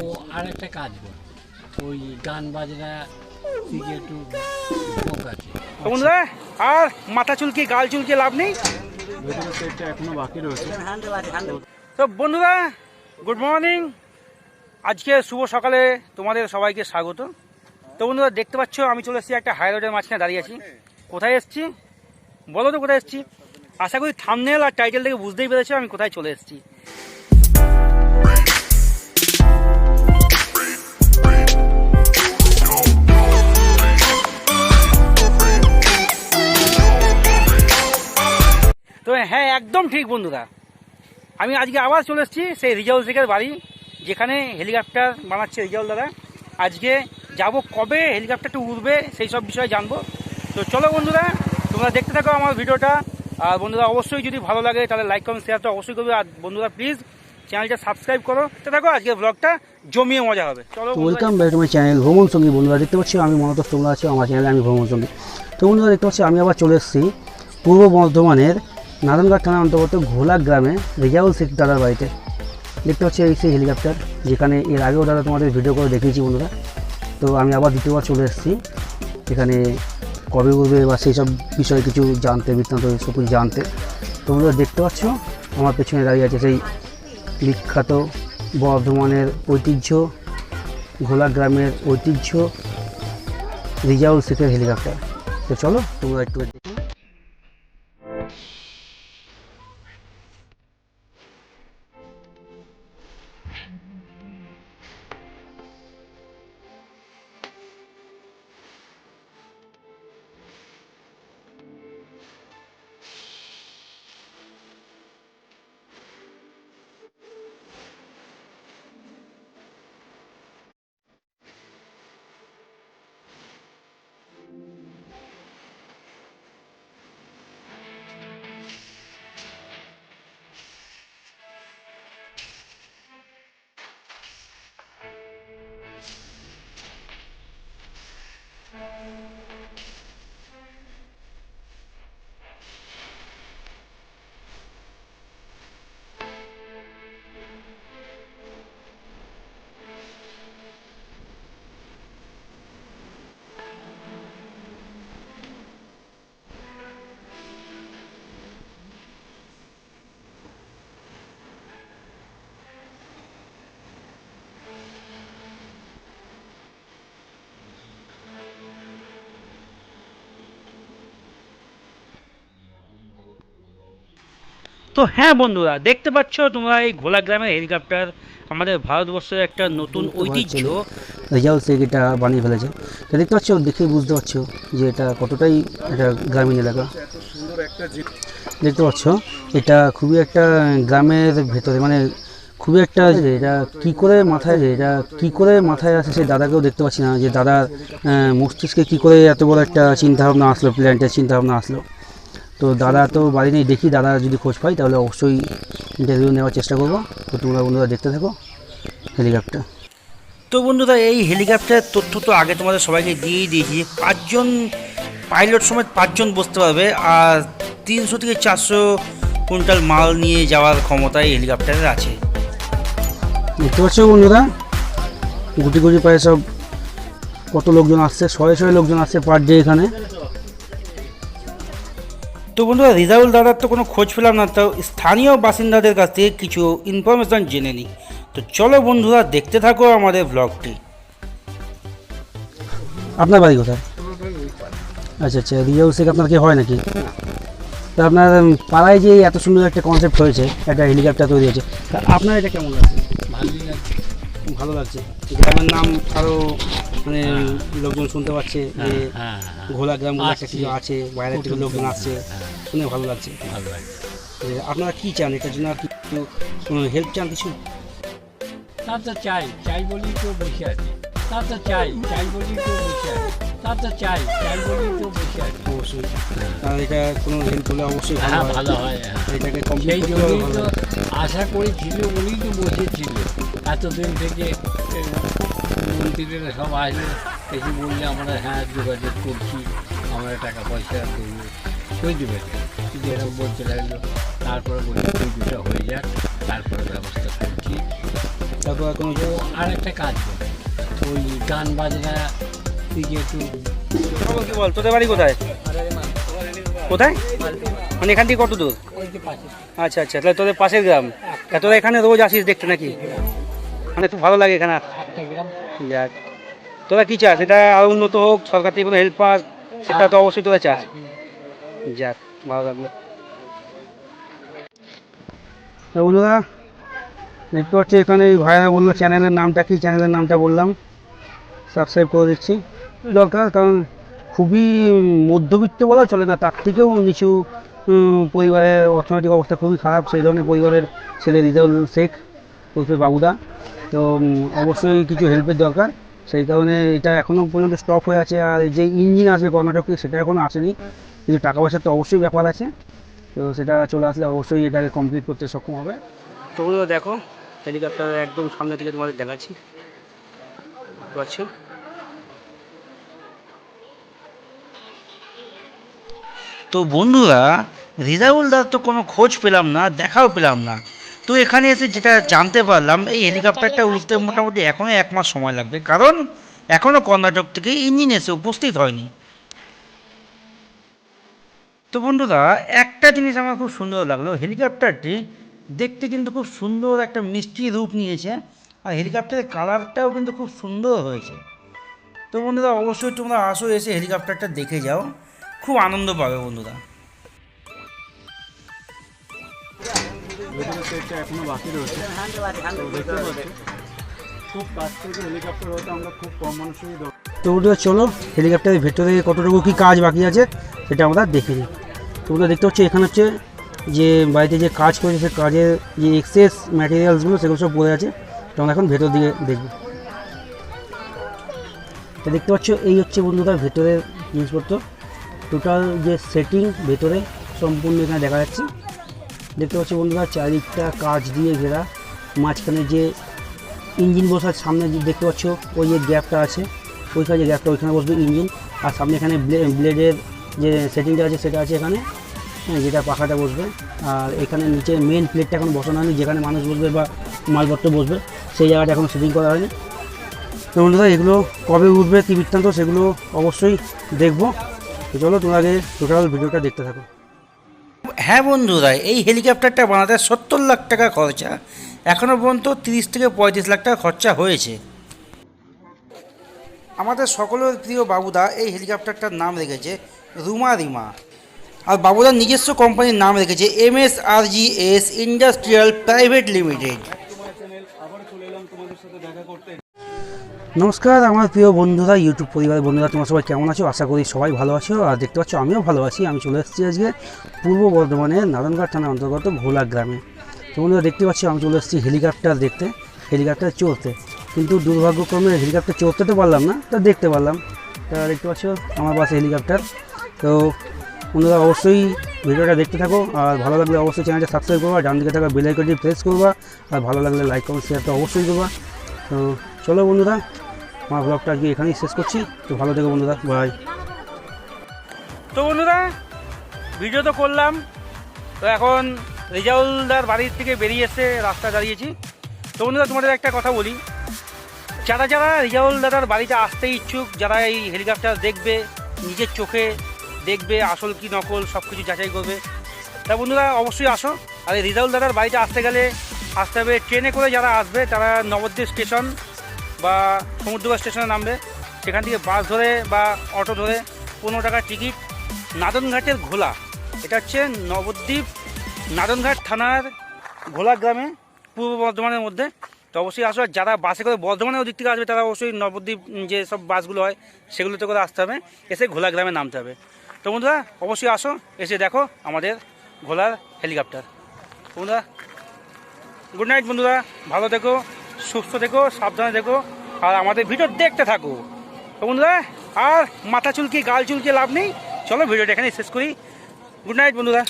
ও আর একটা কাজ ওই গান বাজনা বন্ধুরা আর মাথা চুলকে, গাল চুলকে লাভ নেই? এখনও বাকি রয়েছে তো বন্ধুরা গুড মর্নিং। আজকে শুভ সকালে তোমাদের সবাইকে স্বাগত। তো বন্ধুরা দেখতে পাচ্ছ, আমি চলে এসেছি একটা হাই রোডের মাঝখানে দাঁড়িয়ে আছি। কোথায় এসেছি? বলো তো কোথায় এসেছি? আশা করি থামনেল আর টাইটেল থেকে বুঝতেই পেরেছ আমি কোথায় চলে এসেছি। তো হ্যাঁ একদম ঠিক বন্ধুরা। আমি আজকে আবার চলে এসেছি সেই রিজাউল শেখের বাড়ি, যেখানে হেলিকপ্টার বানাচ্ছে রিজাউল দাদা। আজকে যাব কবে হেলিকপ্টারটা উঠবে সেই সব বিষয়ে জানব। তো চলো বন্ধুরা, তোমরা দেখতে থাকো আমার ভিডিওটা। আর বন্ধুরা, অবশ্যই যদি ভালো লাগে, তাহলে লাইক কমেন্ট শেয়ার তো অবশ্যই করবে। আর বন্ধুরা প্লিজ চ্যানেলটা সাবস্ক্রাইব করো। তো দেখো আজকে ব্লগটা জমিয়ে মজা হবে। চলো welcome back to my channel ভ্রমণ সঙ্গী বন্ধুরা। দেখতে পাচ্ছি, আমি মনত তোমরা আছো আমার চ্যানেলে আমি ভ্রমণ সঙ্গী তো বন্ধুরা, দেখতে পাচ্ছি, আমি আবার চলে এসেছি পূর্ব বর্ধমানের নারায়ণঘাট থানার অন্তর্গত ঘোলা গ্রামে রেজাউল শেখ দাদার বাড়িতে দেখতে পাচ্ছি এই সেই হেলিকপ্টার, যেখানে এর আগেও দাদা তোমাদের ভিডিও করে দেখিয়েছি বন্ধুরা। তো আমি আবার দ্বিতীয়বার চলে এসেছি। এখানে কবে উঠবে বা সেই সব বিষয়ে কিছু জানতে, বৃত্তান্ত সব কিছু জানতে। তো বন্ধুরা দেখতে পাচ্ছ, আমার পেছনে দাঁড়িয়ে আছে সেই বিখ্যাত বর্ধমানের ঐতিহ্য, ঘোলা গ্রামের ঐতিহ্য, রিজাউল শেখের হেলিকপ্টার। তো চলো, তোমরা একটু তো হ্যাঁ বন্ধুরা দেখতে পাচ্ছ তোমরা এই ঘোলা গ্রামের হেলিকপ্টার আমাদের ভারতবর্ষের একটা নতুন ঐতিহ্য। রিজাউল শেখ এটা বানিয়ে ফেলেছে। তো দেখতে পাচ্ছ দেখে বুঝতে পারছ যে এটা কতটাই এটা গ্রামীণ এলাকা। দেখতে পাচ্ছ এটা খুবই একটা গ্রামের ভেতরে মানে খুবই একটা এটা কি করে মাথায় এটা কি করে মাথায় আসে সেই দাদাকেও দেখতে পাচ্ছি না। যে দাদার মস্তিষ্কে কি করে এত বড় একটা চিন্তা ভাবনা আসলো প্ল্যান্টের চিন্তা ভাবনা আসলো। তো দাদা তো বাড়ি নেই দেখি দাদা যদি খোঁজ পাই তাহলে অবশ্যই ইন্টারভিউ নেওয়ার চেষ্টা করব। তো তোমরা বন্ধুরা দেখতে থাকো হেলিকপ্টার। তো বন্ধুরা এই হেলিকপ্টারের তথ্য তো আগে তোমাদের সবাইকে দিয়েই দিয়েছি পাঁচজন পাইলট সমেত পাঁচজন বসতে পারবে আর তিনশো থেকে চারশো কুইন্টাল মাল নিয়ে যাওয়ার ক্ষমতা এই হেলিকপ্টারের আছে। দেখতে পাচ্ছ বন্ধুরা গুটি গুটি পায়ে সব কত লোকজন আসছে শয়ে শয়ে লোকজন আসছে পার ডে এখানে। তো বন্ধুরা রিজাউল দাদার তো কোনো খোঁজ পেলাম না তো স্থানীয় বাসিন্দাদের কাছ থেকে কিছু ইনফরমেশন জেনে নিই। তো চলো বন্ধুরা দেখতে থাকো আমাদের ব্লগটি আপনার বাড়ি কোথায়? আচ্ছা আচ্ছা রিজাউ শেখ আপনার কি হয় নাকি? তা আপনার পাড়ায় যে এত সুন্দর একটা কনসেপ্ট হয়েছে একটা হেলিকপ্টার তৈরি হয়েছে তা আপনার এটা কেমন লাগছে? ভালোই লাগছে। ভালো লাগছে। গ্রামের নাম আরও মানে লোকজন শুনতে পাচ্ছে যে হ্যাঁ ঘোলা গ্রাম বলে একটা কিছু আছে বাইরে থেকে লোকজন আসছে শুনে ভালো লাগছে। ভালো লাগছে। আপনারা কী চান? এটার জন্য কিছু হেল্প চান কিছু? তা তো চাই চাই বলেই তো বসে আছে। তা তো চাই চাই বলেই তো বসে আছে। তা তো চাই চাই বলেই তো বসে আছে। অবশ্যই। আর এটা কোনো হেল্প হলে অবশ্যই ভালো হ্যাঁ হয়। হয় হ্যাঁ। এটাকে কমপ্লিট করতে। আশা করেছিল বলেই তো বসেছিল। এতদিন থেকে এ, সব আসলে এসে বললে আমরা হ্যাঁ যোগাযোগ করছি আমরা টাকা পয়সা দেবো। করে দেবে কিন্তু এরকম বলতে লাগল। তারপরে বলি দুটা হয়ে যাক তারপরে ব্যবস্থা করছি। তারপর যে- আর একটা কাজ করে ওই গান বাজনা দিকে একটু কি বল তোদের বাড়ি কোথায়? কোথায়? মানে এখান থেকে কত দূর? আচ্ছা আচ্ছা তাহলে তোদের পাশের গ্রাম। তা তোরা এখানে রোজ আসিস দেখতে নাকি? মানে খুব ভালো লাগে এখানে। একটা যাক। তোরা কি চাস? এটা আরও উন্নত হোক, সরকার থেকে কোনো হেল্প পাস সেটা তো অবশ্যই তোরা চাস। যাক, ভালো লাগল বন্ধুরা, দেখতে পাচ্ছি এখানে এই ভাইরা বলল চ্যানেলের নামটা কি চ্যানেলের নামটা বললাম। সাবস্ক্রাইব করে দিচ্ছি। দরকার, কারণ খুবই মধ্যবিত্ত বলা চলে না, তার থেকেও নিচু পরিবারের অর্থনৈতিক অবস্থা খুবই খারাপ, সেই ধরনের পরিবারের ছেলে রিজাউল শেখ বাবুদা। তো অবশ্যই কিছু হেল্পের দরকার। সেই কারণে এটা এখনও পর্যন্ত স্টপ হয়ে আছে। আর যে ইঞ্জিন আসবে কর্ণাটক সেটা এখনও আসেনি। কিন্তু টাকা পয়সার তো অবশ্যই ব্যাপার আছে। তো সেটা চলে আসলে অবশ্যই এটাকে কমপ্লিট করতে সক্ষম হবে। তো দেখো হেলিকপ্টার একদম সামনে থেকে তোমাদের দেখাচ্ছি। তো বন্ধুরা রিজাউলদার তো কোনো খোঁজ পেলাম না, দেখাও পেলাম না। তো এখানে এসে যেটা জানতে পারলাম, এই হেলিকপ্টারটা উঠতে মোটামুটি এখনও এক মাস সময় লাগবে। কারণ এখনও কর্ণাটক থেকে ইঞ্জিন এসে উপস্থিত হয়নি। তো বন্ধুরা, একটা জিনিস আমার খুব সুন্দর লাগল। হেলিকপ্টারটি দেখতে কিন্তু খুব সুন্দর একটা মিষ্টি রূপ নিয়েছে, আর হেলিকপ্টারের কালারটাও কিন্তু খুব সুন্দর হয়েছে। তো বন্ধুরা, অবশ্যই তোমরা আসো এসে হেলিকপ্টারটা দেখে যাও। খুব আনন্দ পাবে বন্ধুরা। তো দেখতে হেলিকপ্টার চলো হেলিকপ্টারের ভেতরে কতটুকু কী কাজ বাকি আছে সেটা আমরা দেখে নিই। তো দেখতে হচ্ছে এখানে হচ্ছে যে বাড়িতে যে কাজ করেছে, সে কাজের যে এক্সেস ম্যাটেরিয়ালসগুলো সেগুলো সব পড়ে আছে। তো আমরা এখন ভেতর দিকে দেখব। তো দেখতে পাচ্ছ, এই হচ্ছে বন্ধুরা ভেতরের জিনিসপত্র। টোটাল যে সেটিং ভেতরে সম্পূর্ণ এখানে দেখা যাচ্ছে। দেখতে পাচ্ছি বন্ধুরা, চারিদিকটা কাজ দিয়ে ঘেরা। মাঝখানে যে ইঞ্জিন বসার সামনে যে দেখতে পাচ্ছ, ওই যে গ্যাপটা আছে, ওইখানে যে গ্যাপটা, ওইখানে বসবে ইঞ্জিন। আর সামনে এখানে ব্লেডের যে সেটিংটা আছে, সেটা আছে এখানে হ্যাঁ যেটা পাখাটা বসবে। আর এখানে নিচে মেন প্লেটটা এখন বসানো হয়নি, যেখানে মানুষ বসবে বা মালপত্র বসবে, সেই জায়গাটা এখন সেটিং করা হয়নি। তো বন্ধুরা, এগুলো কবে উঠবে, কী বৃত্তান্ত, সেগুলো অবশ্যই দেখব। তো চলো, তোমরা আগে টোটাল ভিডিওটা দেখতে থাকো। হ্যাঁ বন্ধুরা এই হেলিকপ্টারটা বানাতে সত্তর লাখ টাকা খরচা। এখনও পর্যন্ত তিরিশ থেকে পঁয়ত্রিশ লাখ টাকা খরচা হয়েছে। আমাদের সকলের প্রিয় বাবুদা এই হেলিকপ্টারটার নাম রেখেছে রুমা রিমা। আর বাবুদার নিজস্ব কোম্পানির নাম রেখেছে M S R G S industrial private limited নমস্কার, আমার প্রিয় বন্ধুরা ইউটিউব পরিবারের বন্ধুরা, তোমরা সবাই কেমন আছো? আশা করি সবাই ভালো আছো। আর দেখতে পাচ্ছ, আমিও ভালো আছি। আমি চলে এসেছি আজকে পূর্ব বর্ধমানের নারায়ণঘাট থানার অন্তর্গত ভোলা গ্রামে। তো বন্ধুরা, দেখতে পাচ্ছ, আমি চলে এসেছি হেলিকপ্টার দেখতে, হেলিকপ্টার চড়তে। কিন্তু দুর্ভাগ্যক্রমে হেলিকপ্টার চড়তে তো পারলাম না, তা দেখতে পারলাম। তা দেখতে পাচ্ছ, আমার পাশে হেলিকপ্টার। তো বন্ধুরা, অবশ্যই ভিডিওটা দেখতে থাকো, আর ভালো লাগলে অবশ্যই চ্যানেলটা সাবস্ক্রাইব করবা, ডান দিকে থাকা বেল আইকনটি প্রেস করবা, আর ভালো লাগলে লাইক কমেন্ট শেয়ার তো অবশ্যই করবা। তো চলো বন্ধুরা আমার ব্লগটা আজকে এখানেই শেষ করছি। তো ভালো থেকো বন্ধুরা বাই তো বন্ধুরা ভিডিও তো করলাম। তো এখন রেজাউলদার বাড়ির থেকে বেরিয়ে এসে রাস্তা দাঁড়িয়েছি। তো বন্ধুরা, তোমাদের একটা কথা বলি। যারা যারা রেজাউল দাদার বাড়িতে আসতে ইচ্ছুক, যারা এই হেলিকপ্টার দেখবে, নিজের চোখে দেখবে, আসল কি নকল সব কিছু যাচাই করবে, তা বন্ধুরা, অবশ্যই আসো। আর এই রিজাউল দাদার বাড়িতে আসতে গেলে আসতে হবে ট্রেনে করে যারা আসবে, তারা নবদ্বীপ স্টেশন। বা সমুদ্র স্টেশনে নামবে, সেখান থেকে বাস ধরে বা অটো ধরে পনেরো টাকার টিকিট, নাদনঘাটের ঘোলা। এটা হচ্ছে নবদ্বীপ নাদনঘাট থানার ঘোলা গ্রামে, পূর্ব বর্ধমানের মধ্যে। তো অবশ্যই আসো, আর যারা বাসে করে বর্ধমানের ওদিক থেকে আসবে, তারা অবশ্যই নবদ্বীপ যে সব বাসগুলো হয়, সেগুলোতে করে আসতে হবে। এসে ঘোলা গ্রামে নামতে হবে। তো বন্ধুরা, অবশ্যই আসো, এসে দেখো আমাদের ঘোলার হেলিকপ্টার। বন্ধুরা গুড নাইট বন্ধুরা, ভালো থেকো। সুস্থ থেকো, সাবধানে থেকো, আর আমাদের ভিডিও দেখতে থাকো। তো বন্ধুরা, আর মাথা চুলকি, গাল চুলকি লাভ নেই। চলো ভিডিওটা এখানে শেষ করি। গুড নাইট বন্ধুরা।